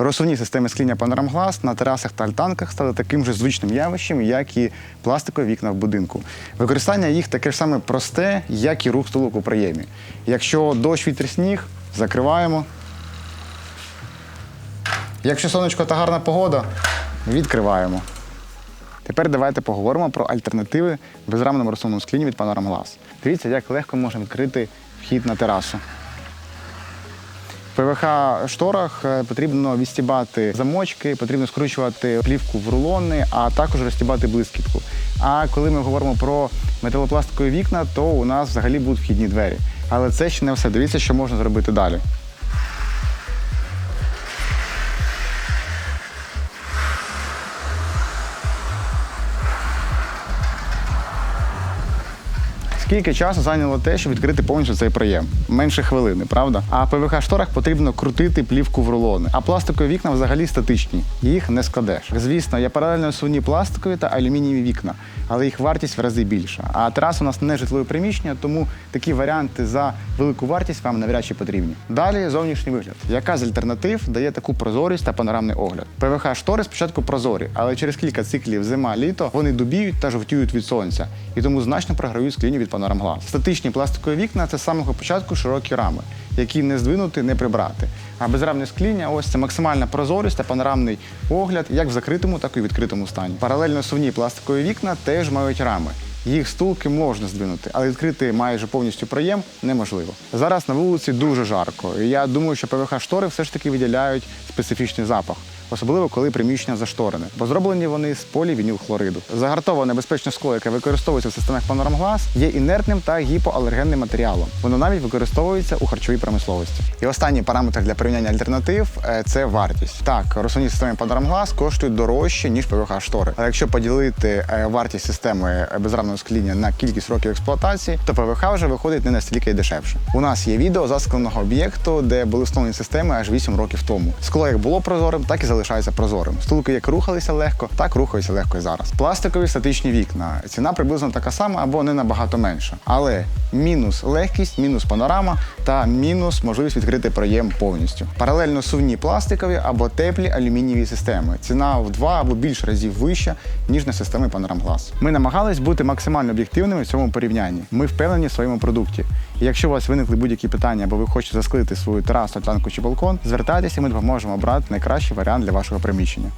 Розсувні системи скління панорамглас на терасах та альтанках стали таким же звичним явищем, як і пластикові вікна в будинку. Використання їх таке ж саме просте, як і рух столок у проємі. Якщо дощ вітер сніг, закриваємо. Якщо сонечко та гарна погода, відкриваємо. Тепер давайте поговоримо про альтернативи безрамному розсувному склінню від Glass. Дивіться, як легко можна відкрити вхід на терасу. ПВХ шторах е, потрібно відстібати замочки, потрібно скручувати плівку в рулони, а також розстібати блискітку. А коли ми говоримо про металопластикові вікна, то у нас взагалі будуть вхідні двері. Але це ще не все. Дивіться, що можна зробити далі. Скільки часу зайняло те, щоб відкрити повністю цей проєм? Менше хвилини, правда? А ПВХ шторах потрібно крутити плівку в рулони. А пластикові вікна взагалі статичні, їх не складеш. Звісно, є паралельно сувні пластикові та алюмінієві вікна, але їх вартість в рази більша. А тераса у нас не житлове приміщення, тому такі варіанти за велику вартість вам навряд чи потрібні. Далі зовнішній вигляд. Яка з альтернатив дає таку прозорість та панорамний огляд? ПВХ штори спочатку прозорі, але через кілька циклів зима-літо вони дубіють та жовтіють від сонця, і тому значно програють склінню від панорам глаз. Статичні пластикові вікна це з самого початку широкі рами, які не здвинути, не прибрати. А безрамне скління ось це максимальна прозорість та панорамний огляд як в закритому, так і в відкритому стані. Паралельно сувні пластикові вікна теж мають рами. Їх стулки можна здвинути, але відкрити майже повністю проєм неможливо. Зараз на вулиці дуже жарко, і я думаю, що ПВХ штори все ж таки виділяють специфічний запах. Особливо коли приміщення зашторене, бо зроблені вони з полівінілхлориду. Загартоване безпечне скло, яке використовується в системах Glass, є інертним та гіпоалергенним матеріалом. Воно навіть використовується у харчовій промисловості. І останній параметр для порівняння альтернатив е, це вартість. Так, розсувні системи Glass коштують дорожче ніж ПВХ штори. Але якщо поділити е, вартість системи безрамного скління на кількість років експлуатації, то ПВХ вже виходить не настільки дешевше. У нас є відео заскленого об'єкту, де були встановлені системи аж 8 років тому. Скло як було прозорим, так і залишається прозорим. Стулки як рухалися легко, так рухаються легко і зараз. Пластикові статичні вікна. Ціна приблизно така сама або не набагато менша. Але мінус легкість, мінус панорама та мінус можливість відкрити проєм повністю. Паралельно сувні пластикові або теплі алюмінієві системи. Ціна в два або більше разів вища, ніж на системи Glass. Ми намагались бути максимально об'єктивними в цьому порівнянні. Ми впевнені в своєму продукті. Якщо у вас виникли будь-які питання, або ви хочете засклити свою терасу, танку чи балкон, звертайтеся, ми допоможемо обрати найкращий варіант для вашого приміщення.